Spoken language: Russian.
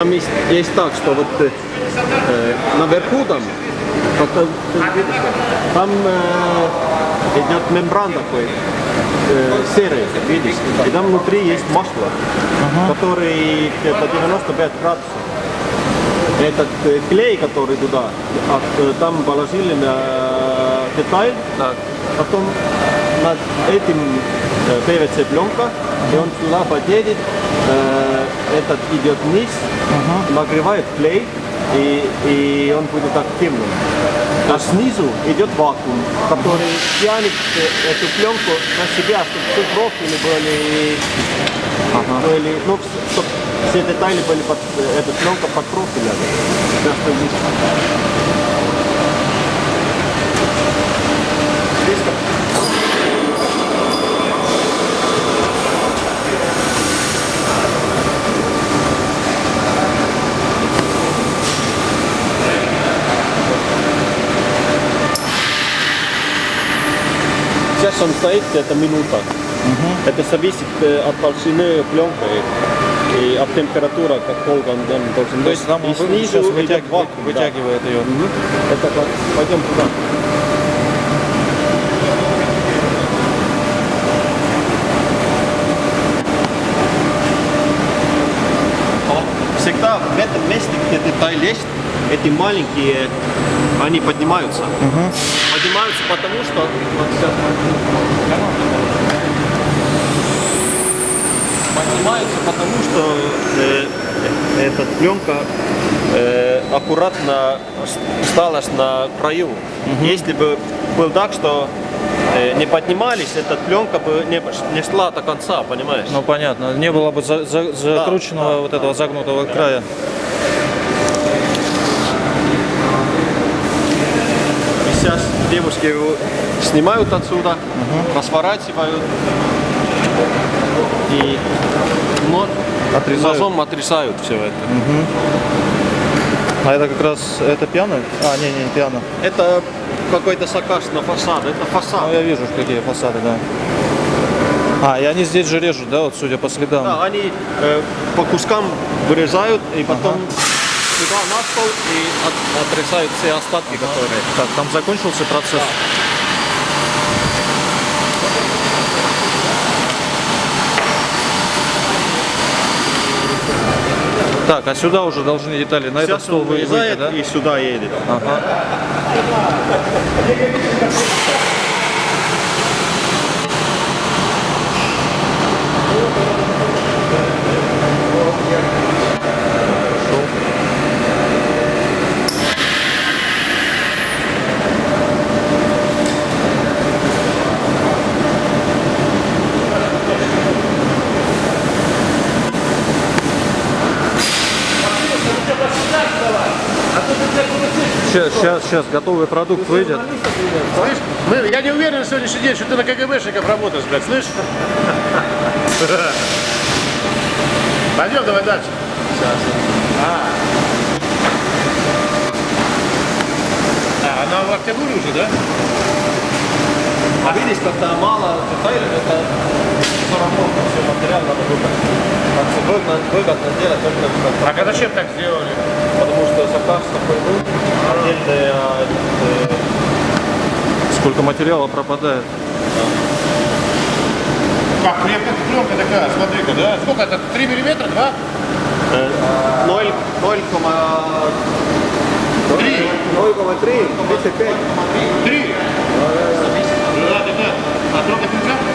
Там есть, есть так, что вот э, наверху там, вот, видишь, там э, идет мембран такой, э, серый, видишь, и там внутри есть масло, который где-то 95 градусов. Этот э, клей, который туда, а, э, там положили на деталь, Так. потом над этим э, PVC пленка, и он сюда подедет, э, этот идет вниз, нагревает клей, и, и он будет активным. А снизу идет вакуум, который тянет э, эту пленку на себя, чтобы все профили были, были ну, чтобы все детали были под, э, эта пленка под профилями. Он стоит где-то минута. Это зависит э, от толщины пленки и от температуры, как долго он там должен То есть там И он снизу сейчас идет вытягивает, вакуум, да. ее. Мгм. Это как, пойдем туда. Всегда в этом месте, где деталь есть, эти маленькие, они поднимаются. Поднимаются потому, что поднимаются потому, что э, эта пленка э, аккуратно осталась на краю. Если бы был так, что э, не поднимались, эта пленка бы не, не шла до конца, понимаешь? Ну понятно, не было бы за- за- закрученного да, вот этого загнутого края. Сейчас девушки его снимают отсюда, разворачивают и ну, Отрезают. ножом отрезают все это. А это как раз, это пьяно? А, не, не, не пьяно. Это какой-то заказ на фасад, это Ну, фасад. я вижу, какие фасады, да. А, и они здесь же режут, да, вот судя по следам. Да, они э, по кускам вырезают и потом сюда на стол и от- отрезают все остатки, которые. Так, там закончился процесс. Так, а сюда уже должны детали на этот Сейчас стол он вы- выйти, вырезает да? и сюда едет. Ага. Сейчас, сейчас, сейчас готовый продукт выйдет. Слышь, мы- я не уверен на сегодняшний день, что ты на КГБшников работаешь, блядь, слышь? Пойдем давай дальше. А. А, она в октябре уже, да? А видишь, когда мало деталей, вывод, вывод на деле только в А когда зачем так сделали? Потому что состав такой был, отдельные... А, э, Сколько материала пропадает? Да. Как крепкая пленка такая, смотри-ка, да? Сколько это? 3 миллиметра, 2? 0,3 0,3 35 3 Да, да, да. А трогать нельзя?